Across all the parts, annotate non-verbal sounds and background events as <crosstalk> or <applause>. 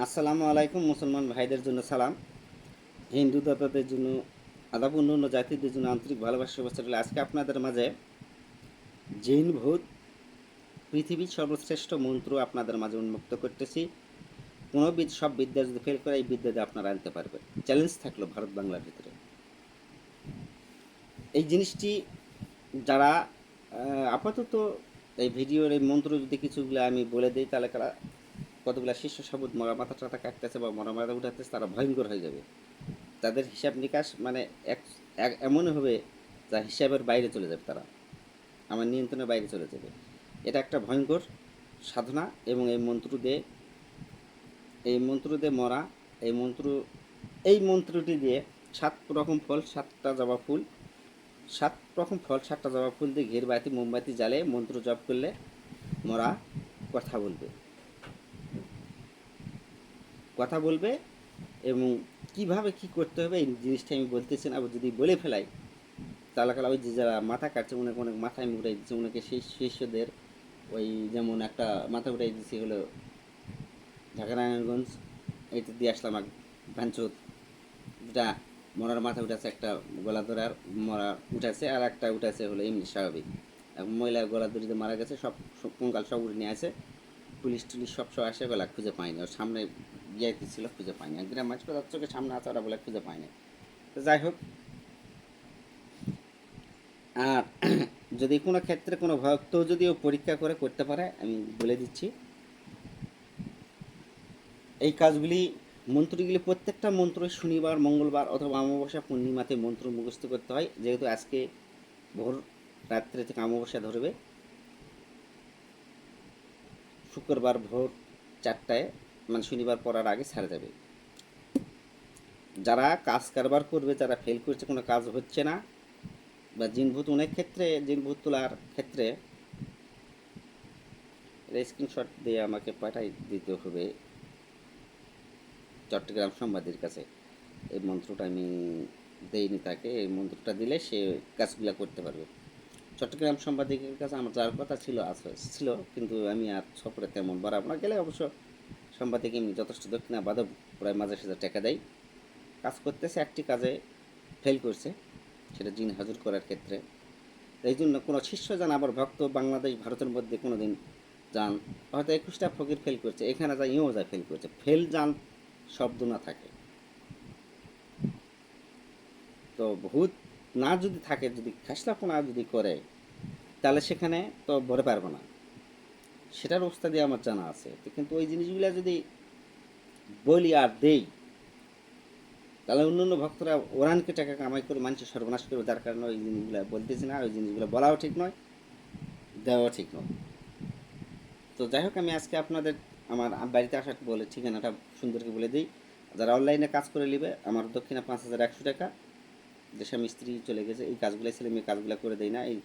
আসসালামু আলাইকুম, মুসলমান ভাইদের জন্য সালাম। হিন্দু দাতাদের জন্য, আদাব অন্য জাতিদের জন্য আন্তরিক ভালোবাসা, শুভেচ্ছা রইল। আজকে আপনাদের মাঝে জৈন, ভূত, পৃথিবীর সর্বশ্রেষ্ঠ মন্ত্র আপনাদের মাঝে উন্মুক্ত করতেছি। কোনো সব বিদ্যা যদি ফেল করে, এই বিদ্যা দিয়ে আপনারা আনতে পারবেন চ্যালেঞ্জ থাকল ভারত বাংলার ভিতরে। এই জিনিসটি যারা আপাতত এই ভিডিওর এই মন্ত্র যদি কিছুগুলো আমি বলে দিই, তাহলে কারা কতগুলা শিষ্য সাবুদ মরা মাথা টাথা কাটতেছে বা মরা মাথা উঠাতেছে, তারা ভয়ঙ্কর হয়ে যাবে। তাদের হিসাব নিকাশ মানে এক এমন হবে যা হিসাবের বাইরে চলে যাবে তারা। আমার নিয়ন্ত্রণের বাইরে চলে যাবে। এটা একটা ভয়ঙ্কর সাধনা এবং এই মন্ত্র দিয়ে, এই মন্ত্র দিয়ে মরা, এই মন্ত্র, এই মন্ত্রটি দিয়ে সাত রকম ফল, সাতটা জবা ফুল, সাত রকম ফল, সাতটা জবা ফুল দিয়ে ঘের বাতি, মোমবাতি জ্বালে মন্ত্র জপ করলে মরা কথা বলবে। কথা বলবে এবং কীভাবে কি করতে হবে এই জিনিসটা আমি বলতেছি না, আবার যদি বলে ফেলাই, তাহলে কালা যে যারা মাথা কাটছে অনেক অনেক মাথায় উড়াই দিচ্ছে অনেকে সেই শিষ্যদের, ওই যেমন একটা মাথা উড়াই দিচ্ছে হলো ঢাকা নারায়ণগঞ্জ এইটা দিয়ে আসলাম এক ভাঞ্চুত যেটা মরার মাথা উঠেছে একটা গলা ধরার মরা উঠেছে আর একটা উঠেছে হলো এমনি স্বাভাবিক। মহিলা গলা দড়িতে মারা গেছে, সব কঙ্কাল সব উড়ে নিয়ে আসে পুলিশ টুলিশ সব সব আসে, গলা খুঁজে পায়নি ওর সামনে গিয়ে ছিল, খুঁজে পায়নি গ্রাম মাছ তার চোখের সামনে আছে, ওরা বলে খুঁজে পায়নি তো যাই হোক, আর <clears throat> যদি কোনো ক্ষেত্রে কোনো ভক্ত যদিও পরীক্ষা করে করতে পারে, আমি বলে দিচ্ছি। এই কাজগুলি, মন্ত্রগুলি প্রত্যেকটা মন্ত্র শনিবার, মঙ্গলবার অথবা অমাবস্যা পূর্ণিমাতে মন্ত্র মুখস্থ করতে হয়। যেহেতু আজকে ভোর রাত্রে থেকে অমাবস্যা ধরবে, শুক্রবার ভোর চারটায়। মানে শনিবার পড়ার আগে ছাড়া যাবে যারা কাজ কারবার করবে, যারা ফেল করছে, কোনো কাজ হচ্ছে না। বা জিনভূত অনেক ক্ষেত্রে, জিনভূত তোলার ক্ষেত্রে স্ক্রিনশট দিয়ে আমাকে পাঠাই দিতে হবে চট্টগ্রাম সংবাদের কাছে। এই মন্ত্রটা আমি দেইনি তাকে, এই মন্ত্রটা দিলে সে কাজগুলো করতে পারবে। চট্টগ্রাম সাংবাদিকের কাছে আমার যাওয়ার কথা ছিল, আছে, ছিল, কিন্তু আমি আর সফরে তেমন বাড়াবো না। গেলে অবশ্য সাংবাদিক এমনি যথেষ্ট দক্ষিণা বাদক প্রায় মাঝে সাঝে টাকা দেয়। কাজ করতেছে, একটি কাজে ফেল করছে, সেটা জিন হাজুর করার ক্ষেত্রে। এই জন্য কোনো শিষ্য যান আবার ভক্ত বাংলাদেশ, ভারতের মধ্যে কোনো দিন যান। হয়তো একুশটা ফকির ফেল করছে, এখানে যা ইও যা ফেল করছে। ফেল যান, শব্দ না থাকে। তো ভূত না যদি থাকে, যদি খাসলাপনা যদি করে, তাহলে সেখানে তো ভরে পারব না। সেটার দিয়ে আমার জানা আছে। তো কিন্তু ওই জিনিসগুলো যদি বলি আর দেই, তাহলে অন্য অন্য ভক্তরা ওরানকে টাকা কামাই করে মানুষের সর্বনাশ করবে, যার কারণে ওই জিনিসগুলো বলতেছি না, ওই জিনিসগুলো বলাও ঠিক নয়, দেওয়াও ঠিক নয়। তো যাই হোক, আমি আজকে আপনাদের আমার বাড়িতে আসার বলে ঠিকানাটা সুন্দরকে বলে দিই। যারা অনলাইনে কাজ করে নেবে, আমার দক্ষিণা পাঁচ হাজার একশো টাকা। দেশে মিস্ত্রি চলে গেছে, এই কাজগুলো ছেলে মেয়ে কাজগুলো করে দেয় না, এই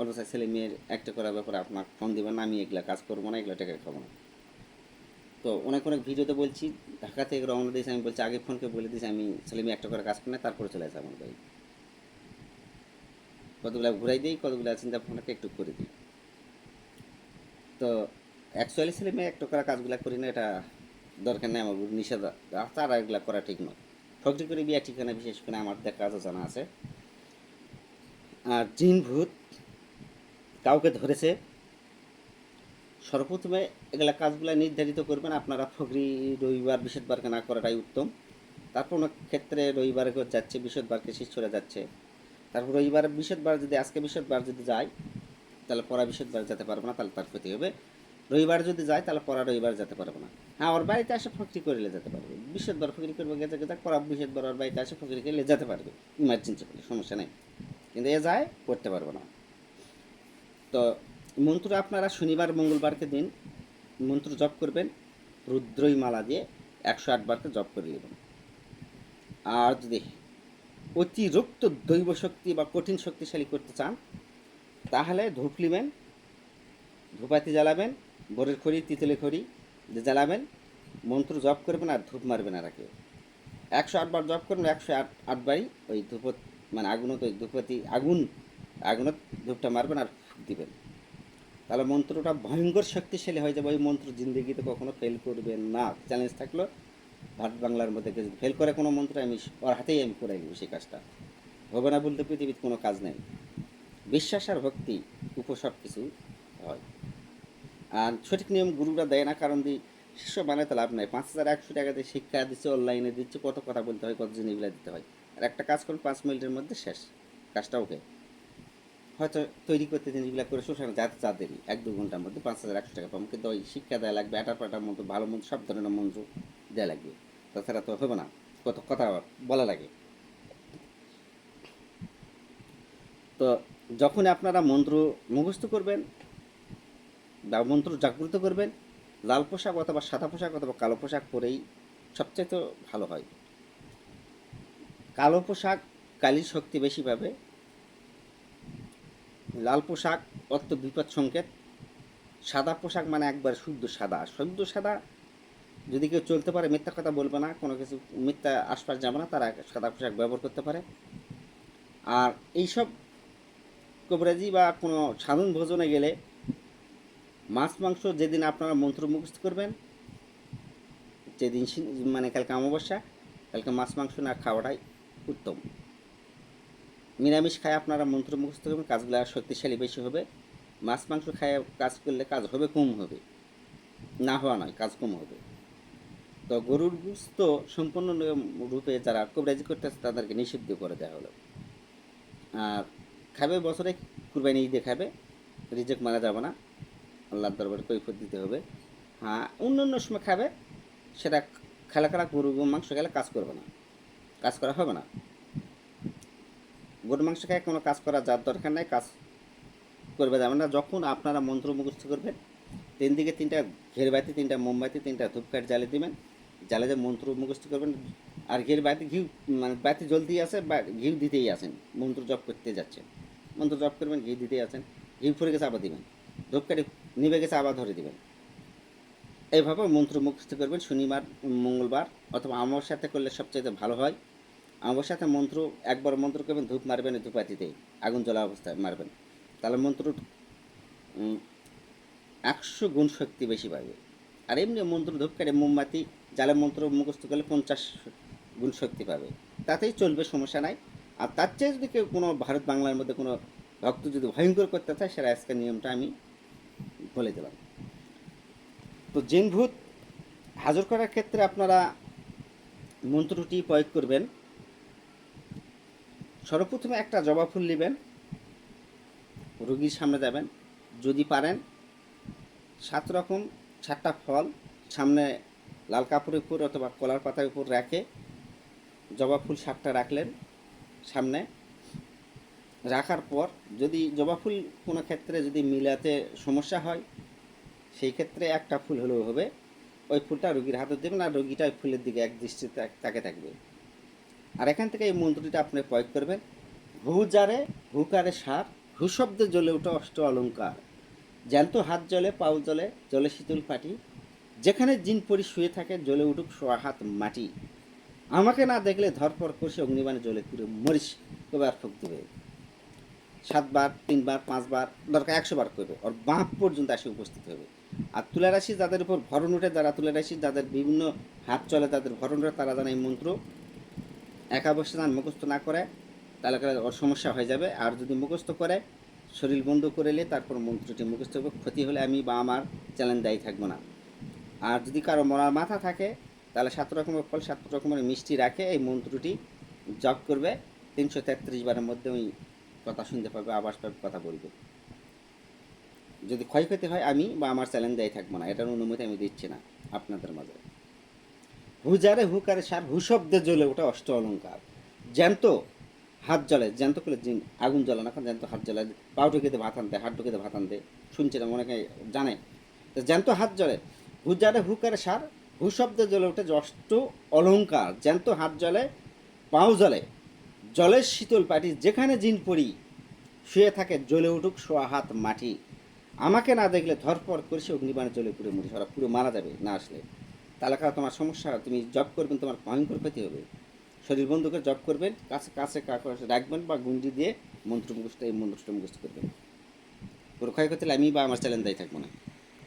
অথচ ছেলে মেয়ের একটা করার ব্যাপারে আপনার ফোন দেবেন না আমি এগুলা কাজ করব না, এগুলো টাকা খাব না। তো অনেক অনেক ভিডিওতে বলছি ঢাকা থেকে রওনা দিয়েছি, আমি বলছি, আগে ফোনকে বলে দিয়েছি, আমি ছেলে মেয়ে একটা করে কাজ করি না, তারপরে চলে আসে আমার ভাই। কতগুলা ঘুরাই দিই, কতগুলা চিন্তা ভাবনাকে একটু করে দিই। তো অ্যাকচুয়ালি ছেলে মেয়ে একটা করা কাজগুলো করি না, এটা দরকার নেই আমার নিষেধ তারা এগুলা করা ঠিক নয়। ফকরি করে বিয়া ঠিকানা বিশেষ করে আমার দেখা কাজও জানা আছে। আর জিন ভূত কাউকে ধরেছে। সর্বপ্রথমে এগুলা কাজগুলো নির্ধারিত করবেন, আপনারা ফকরি রবিবার বৃহস্পতিবারকে না করাটাই উত্তম। তারপর অনেক ক্ষেত্রে রবিবারে যাচ্ছে বৃহস্পতিবারকে শিষ্যরা যাচ্ছে। তারপর রবিবার বৃহস্পতিবার যদি, আজকে বৃহস্পতিবার যদি যায়, তাহলে পরা বৃহস্পতিবার যেতে পারব না, তাহলে তার ক্ষতি হবে। রবিবার যদি যায়, তাহলে পরা রবিবার যেতে পারব না। হ্যাঁ ওর বাড়িতে এসে ফকরি করলে যেতে পারবে। বৃহস্পতিবার ফকরি করবে গেছে গেছে পরা বৃহস্পতিবার ওর বাড়িতে এসে ফকরি করলে যেতে পারবে। ইমার্জেন্সি সমস্যা নেই। কিন্তু এ যায়, করতে পারব না। তো মন্ত্র আপনারা শনিবার, মঙ্গলবারকে দিন। মন্ত্র জপ করবেন, রুদ্রই মালা দিয়ে একশো আটবারকে জপ করে নেবেন আর যদি অতিরিক্ত দৈব শক্তি বা কঠিন শক্তিশালী করতে চান, তাহলে ধূপ নেবেন, ধূপাতি জ্বালাবেন, বোরের খড়ি, তিতলি খড়ি জ্বালাবেন, মন্ত্র জপ করবেন আর ধূপ মারবেন আর কেউ একশো আটবার জপ করবেন একশো আট আটবারই ওই ধূপ মানে আগুনত ওই ধূপতি আগুন আগুনত ধূপটা মারবেন আর দিবেন। তাহলে মন্ত্রটা ভয়ঙ্কর শক্তিশালী হয়ে যাবে। ওই মন্ত্র জিন্দগিতে কখনো ফেল করবে না। চ্যালেঞ্জ থাকল, ভারত বাংলার মধ্যে যদি ফেল করে কোনো মন্ত্র, আমি ওর হাতেই আমি করে নেব সেই কাজটা। হবে না বলতে পৃথিবীর কোনো কাজ নেই। বিশ্বাস আর ভক্তি উপ সব কিছু হয়। আর সঠিক নিয়ম গুরুরা দেয় না, কারণ দি শিষ্য বানাতে লাভ নাই। পাঁচ হাজার একশো টাকা দিয়ে শিক্ষা দিচ্ছে অনলাইনে দিচ্ছে, কত কথা বলতে হয় কত জিনিসগুলো দিতে হয়। আর একটা কাজ করুন, পাঁচ মিনিটের মধ্যে শেষ। কাজটা ওকে হয়তো তৈরি করতে জিনিসগুলো করে শোষণ যাতে যাদেরই এক দু ঘণ্টার মধ্যে পাঁচ হাজার একশো টাকা পাবো। কিন্তু ওই শিক্ষা দেওয়া লাগবে আটার পাটার মতো, ভালো মন্ত্র সব ধরনের মন্ত্র দেওয়া লাগবে। তাছাড়া তো হবে না। কত কথা বলা লাগে। তো যখন আপনারা মন্ত্র মুখস্থ করবেন বা মন্ত্র জাগ্রত করবেন, লাল পোশাক অথবা সাদা পোশাক অথবা কালো পোশাক পরেই সবচেয়ে তো ভালো হয়। কালো পোশাক কালীর শক্তি বেশি পাবে লাল পোশাক অর্থ বিপদ সংকেত। সাদা পোশাক মানে একবার শুদ্ধ সাদা। শুদ্ধ সাদা যদি কেউ চলতে পারে, মিথ্যা কথা বলবে না, কোনো কিছু, মিথ্যা আশপাশ যাবে না, তারা সাদা পোশাক ব্যবহার করতে পারে। আর এইসব কবরাজি বা কোনো সাধারণ ভোজনে গেলে মাছ, মাংস যেদিন আপনারা মন্ত্র মুখস্থ করবেন, যেদিন মানে কালকে অমাবস্যা, কালকে মাছ, মাংস না খাওয়াটাই উত্তম। নিরামিষ খায় আপনারা মন্ত্র মুখস্থ করবেন, কাজগুলো আর শক্তিশালী বেশি হবে। মাছ মাংস খায় কাজ করলে কাজ হবে, কম হবে। না হওয়া নয়, কাজ কম হবে। তো গরুর গুস্ত সম্পূর্ণ রূপে যারা কবরাজি করতেছে, তাদেরকে নিষিদ্ধ করে দেওয়া হলো। আর খাবে, বছরে কুরবানি ঈদে খাবে রিজেক্ট মারা যাবে না। আল্লাহর দরবারে কৈফত দিতে হবে। হ্যাঁ অন্য অন্য সময় খাবে, সেটা খেলা খেলা গরু, মাংস খেলে কাজ করবে না। কাজ করা হবে না। গরু মাংস খায় কোনো কাজ করা যার দরকার নাই, কাজ করবে যাবে না যখন আপনারা মন্ত্র মুখস্থ করবেন, তিন দিকে তিনটা ঘের বাতি তিনটা মোমবাতি, তিনটা ধূপকাঠ জ্বালে দিবেন। জ্বালে দিয়ে মন্ত্র মুখস্থ করবেন। আর ঘের বাতি, ঘিউ মানে বাতি জ্বলতেই আছে বা ঘিউ দিতেই আছেন। মন্ত্র জপ করতে যাচ্ছেন। মন্ত্র জপ করবেন ঘি দিতেই আছেন। ঘিউ ফুরে গেছে, আবার দিবেন। ধূপকাঠি নিভে গেছে, আবার ধরে দিবেন। এইভাবে মন্ত্র মুখস্থ করবেন। শনিবার, মঙ্গলবার অথবা আমার সাথে করলে সবচেয়ে ভালো হয়। আমার সাথে মন্ত্র, একবার মন্ত্র করবেন, ধূপ মারবেন, এই ধূপাতিতেই আগুন জ্বলা অবস্থায় মারবেন। তাহলে মন্ত্র একশো গুণ শক্তি বেশি পাবে। আর এমনি মন্ত্র ধূপকাঠি মোমবাতি জালে মন্ত্র মুখস্থ করলে পঞ্চাশ গুণ শক্তি পাবে। তাতেই চলবে, সমস্যা নাই। আর তার চেয়ে যদি কেউ কোনো ভারত বাংলার মধ্যে কোনো ভক্ত যদি ভয়ঙ্কর করতে চায়, সেটা আজকের নিয়মটা আমি বলে দিলাম। তো জিন ভূত হাজর করার ক্ষেত্রে আপনারা মন্ত্রটি প্রয়োগ করবেন। সর্বপ্রথমে একটা জবা ফুল নেবেন, রোগীর সামনে যাবেন যদি পারেন, সাত রকম, সাতটা ফল, সামনে লাল কাপড়ের উপর অথবা কলার পাতার উপর রেখে জবা ফুল সাতটা রাখলেন সামনে। রাখার পর যদি জবা ফুল কোনো ক্ষেত্রে যদি মিলাতে সমস্যা হয়, সেই ক্ষেত্রে একটা ফুল হলেও হবে। ওই ফুলটা রোগীর হাতে দেবেন আর রোগীটা ওই ফুলের দিকে এক দৃষ্টিতে তাক- থাকবে। আর এখান থেকে এই মন্ত্রটা আপনি প্রয়োগ করবেন। হু জারে হুকারে সার, হু শব্দে জ্বলে ওঠে অষ্ট অলঙ্কার। জ্যান্ত হাত জলে পাউ জলে জলে শীতল পাটি। যেখানে জিন পরি শুয়ে থাকে, জ্বলে উঠুক হাত মাটি। আমাকে না দেখলে ধরপর কষে অগ্নিবাণে জ্বলে পুরো মরিস কবে আর ফুক দেবে? সাতবার, তিনবার, পাঁচবার, দরকার একশো বার করবে। ওর বাঁপ পর্যন্ত এসে উপস্থিত হবে। আর তুলা রাশি যাদের উপর ভরণ ওঠে যারা তুলা রাশি যাদের বিভিন্ন হাত চলে, তাদের ভরণ ওঠে তারা জানে এই মন্ত্র। একা বসে যান, মুখস্থ না করে, তাহলে করে ওর সমস্যা হয়ে যাবে। আর যদি মুখস্থ করে, শরীর বন্ধ করে এলে তারপর মন্ত্রটি মুখস্থ হবে ক্ষতি হলে আমি বা আমার চ্যালেঞ্জ দায়ী থাকব না। আর যদি কারও মরার মাথা থাকে, তাহলে সাত রকমের ফল, সাত রকমের মিষ্টি রাখে, এই মন্ত্রটি জপ করবে। তিনশো তেত্রিশ বারের মধ্যে ওই কথা শুনতে পাবে আবাস পাবে কথা বলবে। যদি ক্ষয়ক্ষতি হয়, আমি বা আমার চ্যালেঞ্জ দায়ী থাকব না, এটার অনুমতি আমি দিচ্ছি না আপনাদের মাঝে। হুজারে হুকারে সার হুশব্দে জ্বলে ওঠা অষ্ট অলঙ্কার। জ্যান্ত হাত জ্বলে, জ্যান্ত করলে জিন আগুন জ্বলে না, জ্যান্ত হাত জ্বলে ঢুকিতে ভাত আনতে, হাত ঢুকিতে ভাত আনতে শুনছে না অনেকে জানে। তো জ্যান্ত হাত জ্বলে, হুজারে হুকারে সার হুশব্দে জ্বলে ওঠে অষ্ট অলঙ্কার। জ্যান্ত হাত জ্বলে, পাও জ্বলে, জলের শীতল পাটি যেখানে জিন পড়ি, শুয়ে থাকে, জ্বলে উঠুক, শোয়া হাত মাটি। আমাকে না দেখলে ধরপর করেছে, অগ্নিবাণে জ্বলে পুরো মরি, সারা পুরো মারা যাবে না আসলে। খারাপ তোমার সমস্যা, তুমি জব করবেন, তোমার ভয়ঙ্কর ক্ষতি হবে। শরীর বন্ধ করে জব করবেন, কাছে কাছে রাখবেন বা গুঞ্জি দিয়ে মন্ত্র মুখস্থ এই মন্ত্র মুখস্থ করবেন। কোনো ক্ষয়ক্ষতি আমি বা আমার চ্যালেঞ্জ দায়ী থাকব না।